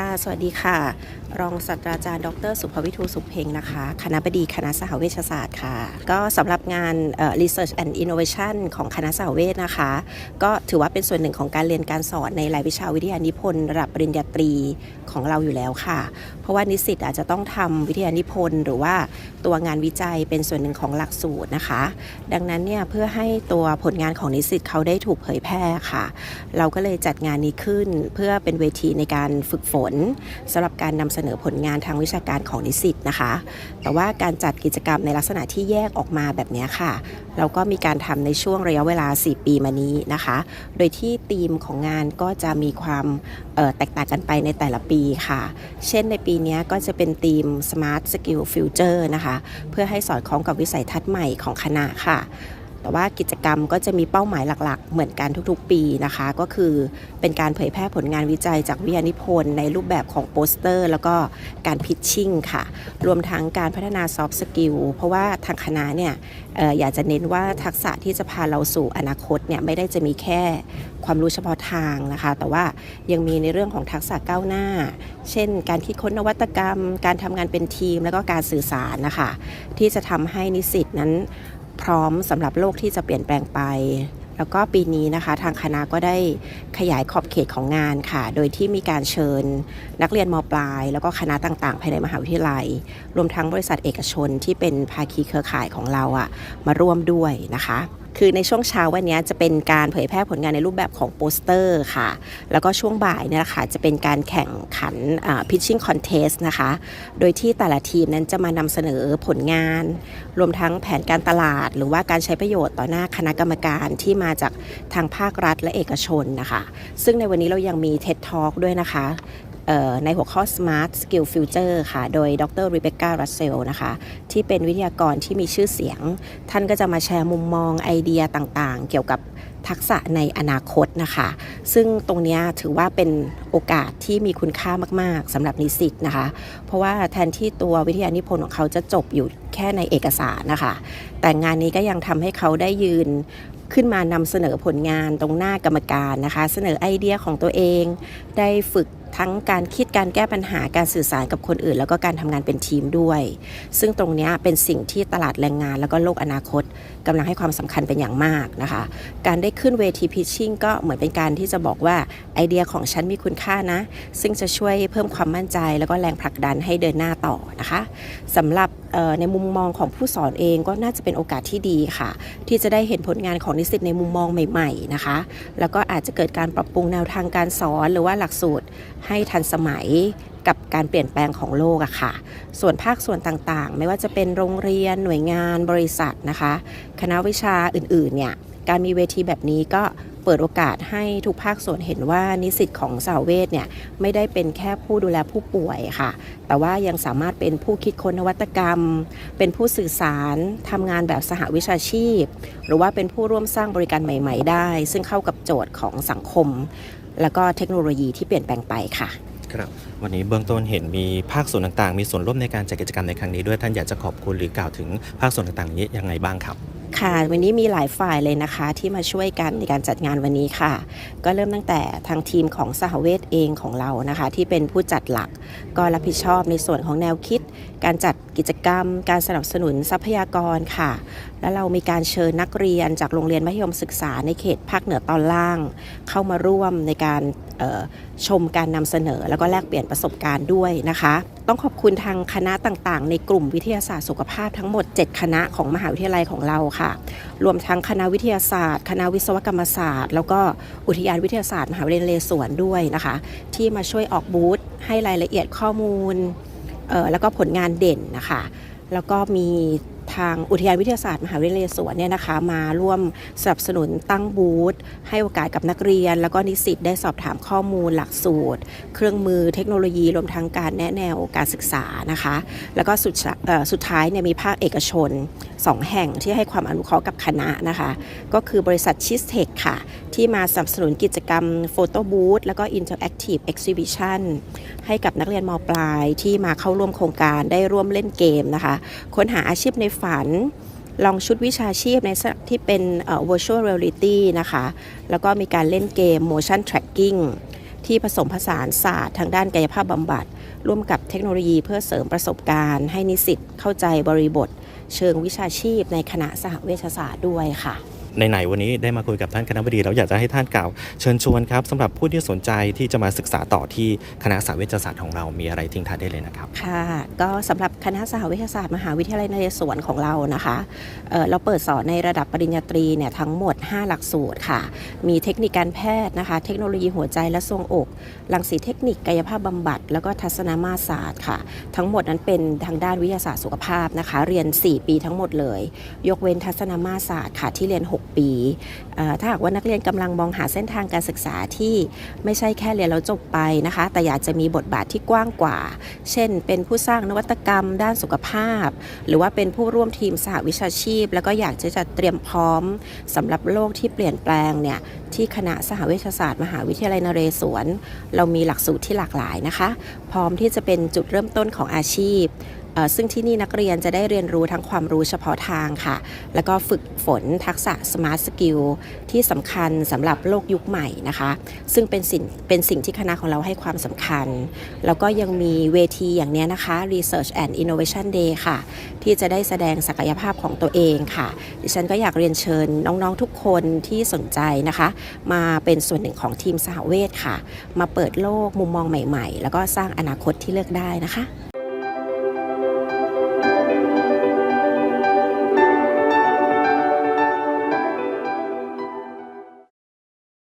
ค่ะ สวัสดีค่ะ รองศาสตราจารย์ ดร สุภวิทูสุขเพ็งนะคะ คณะบดีคณะสหเวชศาสตร์ค่ะ ก็สำหรับงาน Research and Innovation ของคณะสหเวชนะคะ ก็ถือว่าเป็นส่วนหนึ่งของการเรียนการสอนในรายวิชาวิทยานิพนธ์ระดับปริญญาตรีของเราอยู่แล้วค่ะ เพราะว่านิสิตอาจจะต้องทำวิทยานิพนธ์ หรือว่าตัวงานวิจัยเป็นส่วนหนึ่งของหลักสูตรนะคะ ดังนั้นเนี่ยเพื่อให้ตัวผลงานของนิสิตเขาได้ถูกเผยแพร่ค่ะ เราก็เลยจัดงานนี้ขึ้นเพื่อเป็นเวทีในการฝึกฝนสำหรับการนำเสนอผลงานทางวิชาการของนิสิตนะคะ แต่ว่าการจัดกิจกรรมในลักษณะที่แยกออกมาแบบนี้ค่ะ เราก็มีการทำในช่วงระยะเวลา 4 ปีมานี้นะคะ โดยที่ธีมของงานก็จะมีความแตกต่างกันไปในแต่ละปีค่ะ เช่นในปีนี้ก็จะเป็นธีม Smart Skill Future นะคะ เพื่อให้สอดคล้องกับวิสัยทัศน์ใหม่ของคณะค่ะ แต่ว่ากิจกรรมก็จะมีเป้าหมายหลักๆ เหมือนกันทุกๆ ปีนะคะ ก็คือเป็นการเผยแพร่ผลงานวิจัยจากวิทยานิพนธ์ในรูปแบบของโปสเตอร์ แล้วก็การพิชชิ่งค่ะ รวมทั้งการพัฒนาซอฟต์สกิลเพราะว่าทางคณะเนี่ยอออยากจะเน้นว่าทักษะที่จะพาเราสู่อนาคตเนี่ยไม่ได้จะมีแค่ความรู้เฉพาะทางนะคะ แต่ว่ายังมีในเรื่องของทักษะก้าวหน้า เช่น การคิดค้นนวัตกรรม การทำงานเป็นทีม แล้วก็การสื่อสารนะคะ ที่จะทำให้นิสิตนั้น พร้อมสำหรับโลกที่จะเปลี่ยนแปลงไป แล้วก็ปีนี้นะคะทางคณะก็ได้ขยายขอบเขตของงานค่ะ โดยที่มีการเชิญนักเรียนมปลาย แล้วก็คณะต่างๆ ภายในมหาวิทยาลัย รวมทั้งบริษัทเอกชนที่เป็นภาคีเครือข่ายของเราอะมาร่วมด้วยนะคะ คือในช่วงเช้าวันนี้จะเป็นการเผยแพร่ผลงานในรูปแบบของโปสเตอร์ค่ะ แล้วก็ช่วงบ่ายเนี่ยนะคะจะเป็นการแข่งขันพิชชิ่งคอนเทสนะคะ โดยที่แต่ละทีมนั้นจะมานำเสนอผลงาน รวมทั้งแผนการตลาด หรือว่าการใช้ประโยชน์ต่อหน้าคณะกรรมการที่มาจากทางภาครัฐและเอกชนนะคะ ซึ่งในวันนี้เรายังมี TED Talk ด้วยนะคะ ในหัวข้อ Smart Skill Future ค่ะ โดยดร Rebecca Russell นะคะ ที่เป็นวิทยากรที่มีชื่อเสียง ท่านก็จะมาแชร์มุมมองไอเดียต่างๆ เกี่ยวกับทักษะในอนาคตนะคะ ซึ่งตรงนี้ถือว่าเป็นโอกาสที่มีคุณค่ามาก ๆสำหรับนิสิตนะคะ เพราะว่าแทนที่ตัววิทยานิพนธ์ของเขาจะจบอยู่แค่ในเอกสารนะคะ แต่งานนี้ก็ยังทำให้เขาได้ยืนขึ้นมานำเสนอผลงานตรงหน้ากรรมการนะคะ เสนอไอเดียของตัวเอง ได้ฝึก ทั้งการคิดการแก้ปัญหาการสื่อสารกับคนอื่น แล้วก็การทำงานเป็นทีมด้วย ซึ่งตรงนี้เป็นสิ่งที่ตลาดแรงงาน แล้วก็โลกอนาคตกำลังให้ความสำคัญเป็นอย่างมากนะคะ การได้ขึ้นเวทีพิชชิ่งก็เหมือนเป็นการที่จะบอกว่าไอเดียของฉันมีคุณค่านะ ซึ่งจะช่วยเพิ่มความมั่นใจ แล้วก็แรงผลักดันให้เดินหน้าต่อนะคะสำหรับในมุมมองของผู้สอนเองก็น่าจะเป็นโอกาสที่ดีค่ะ ที่จะได้เห็นผลงานของนิสิตในมุมมองใหม่ ๆนะคะ แล้วก็อาจจะเกิดการปรับปรุงแนวทางการสอนหรือว่าหลักสูตรให้ทันสมัยกับการเปลี่ยนแปลงของโลกอะค่ะ ส่วนภาคส่วนต่างๆ ไม่ว่าจะเป็นโรงเรียนหน่วยงานบริษัทนะคะ คณะวิชาอื่นๆเนี่ยการมีเวทีแบบนี้ก็เปิดโอกาสให้ทุกภาคส่วนเห็นว่านิสิตของสาวเวทเนี่ยไม่ได้เป็นแค่ผู้ดูแลผู้ป่วยค่ะ แต่ว่ายังสามารถเป็นผู้คิดค้นนวัตกรรม เป็นผู้สื่อสารทำงานแบบสหวิชาชีพ หรือว่าเป็นผู้ร่วมสร้างบริการใหม่ ๆ ได้ ซึ่งเข้ากับโจทย์ของสังคม แล้วก็เทคโนโลยีที่เปลี่ยนแปลงไปค่ะครับวันนี้เบื้องต้นเห็นมีภาคส่วนต่างๆ มีส่วนร่วมในการจัดกิจกรรมในครั้งนี้ด้วยท่านอยากจะขอบคุณหรือกล่าวถึงภาคส่วนต่างๆนี้ยังไงบ้างครับค่ะวันนี้มีหลายฝ่ายเลยนะคะที่มาช่วยกันในการจัดงานวันนี้ค่ะ ก็เริ่มตั้งแต่ทางทีมของสหเวทเองของเรานะคะ ที่เป็นผู้จัดหลัก ก็รับผิดชอบในส่วนของแนวคิด การจัดกิจกรรม การสนับสนุนทรัพยากรค่ะ แล้วเรามีการเชิญนักเรียนจากโรงเรียนมัธยมศึกษาในเขตภาคเหนือตอนล่าง เข้ามาร่วมในการออชมการนำเสนอ แล้วก็แลกเปลี่ยนประสบการณ์ด้วยนะคะ ต้องขอบคุณทางคณะต่างๆ ในกลุ่มวิทยาศาสตร์สุขภาพทั้งหมด 7 คณะของมหาวิทยาลัยของเราค่ะ รวมทั้งคณะวิทยาศาสตร์ คณะวิศวกรรมศาสตร์ แล้วก็อุทยานวิทยาศาสตร์มหาวิทยาลัยนเรศวรด้วยนะคะ ที่มาช่วยออกบูธให้รายละเอียดข้อมูล แล้วก็ผลงานเด่นนะคะ แล้วก็มี ทางอุทยานวิทยาศาสตร์มหาวิทยาลัยนเรศวรเนี่ยนะคะ มาร่วมสนับสนุนตั้งบูธให้โอกาสกับนักเรียน แล้วก็นิสิตได้สอบถามข้อมูลหลักสูตร เครื่องมือเทคโนโลยีรวมทั้งการแนะแนวการศึกษานะคะ แล้วก็สุดสุดท้ายเนี่ยมีภาคเอกชน 2 แห่งที่ให้ความอนุเคราะห์กับคณะนะคะ ก็คือบริษัทชิสเทคค่ะ ที่มาสนับสนุนกิจกรรมโฟโต้บูธแล้วก็ Interactive Exhibition ให้กับนักเรียนมปลายที่มาเข้าร่วมโครงการได้ร่วมเล่นเกมนะคะ ค้นหาอาชีพในฝัน ลองชุดวิชาชีพในที่เป็นเอ่อ virtual reality นะคะ แล้วก็มีการเล่นเกม motion tracking ที่ผสมผสานศาสตร์ทางด้านกายภาพบำบัด ร่วมกับเทคโนโลยีเพื่อเสริมประสบการณ์ ให้นิสิตเข้าใจบริบท เชิงวิชาชีพในคณะสหเวชศาสตร์ด้วยค่ะ ในๆวันนี้ได้มาคุยกับท่านคณะบดีแล้วอยากจะให้ท่านกล่าวเชิญชวนครับสำหรับผู้ที่สนใจที่จะมาศึกษาต่อที่คณะสาเวชศาสตร์ของเรามีอะไรทิ้งท้ายได้เลยนะครับ ค่ะ ก็สำหรับคณะสหวิทยาศาสตร์มหาวิทยาลัยนเรศวรของเรานะคะเเราเปิดสอนในระดับปริญญาตรีเนี่ยทั้งหมด 5 หลักสูตรค่ะ มีเทคนิคการแพทย์นะคะ เทคโนโลยีหัวใจและทรงอกรังสีเทคนิคกายภาพบำบัด แล้วก็ทัศนมาศาสตร์ค่ะ ทั้งหมดนั้นเป็นทางด้านวิทยาศาสตร์สุขภาพนะคะ เรียน 4 ปีทั้งหมดเลย ยกเว้นทัศนมาศาสตร์ค่ะที่เรียน 6ปี ถ้าหากว่านักเรียนกำลังมองหาเส้นทางการศึกษาที่ไม่ใช่แค่เรียนแล้วจบไปนะคะ แต่อยากจะมีบทบาทที่กว้างกว่า เช่น เป็นผู้สร้างนวัตกรรม ด้านสุขภาพ หรือว่าเป็นผู้ร่วมทีมสหวิชาชีพ แล้วก็อยากจะจะเตรียมพร้อมสำหรับโลกที่เปลี่ยนแปลงเนี่ยที่คณะสหเวชาศาสตร์ มหาวิทยาลัยนเรศวร เรามีหลักสูตรที่หลากหลายนะคะ พร้อมที่จะเป็นจุดเริ่มต้นของอาชีพ ซึ่งที่นี่นักเรียนจะได้เรียนรู้ทั้งความรู้เฉพาะทางค่ะ แล้วก็ฝึกฝนทักษะ smart skill ที่สำคัญสำหรับโลกยุคใหม่นะคะ ซึ่งเป็นสิ่งเป็นสิ่งที่คณะของเราให้ความสำคัญ แล้วก็ยังมีเวทีอย่างนี้นะคะ Research and Innovation Day ค่ะ ที่จะได้แสดงศักยภาพของตัวเองค่ะ ดิฉันก็อยากเรียนเชิญน้องๆทุกคนที่สนใจนะคะ มาเป็นส่วนหนึ่งของทีมสหเวชค่ะ มาเปิดโลกมุมมองใหม่ ๆ แล้วก็สร้างอนาคตที่เลือกได้นะคะ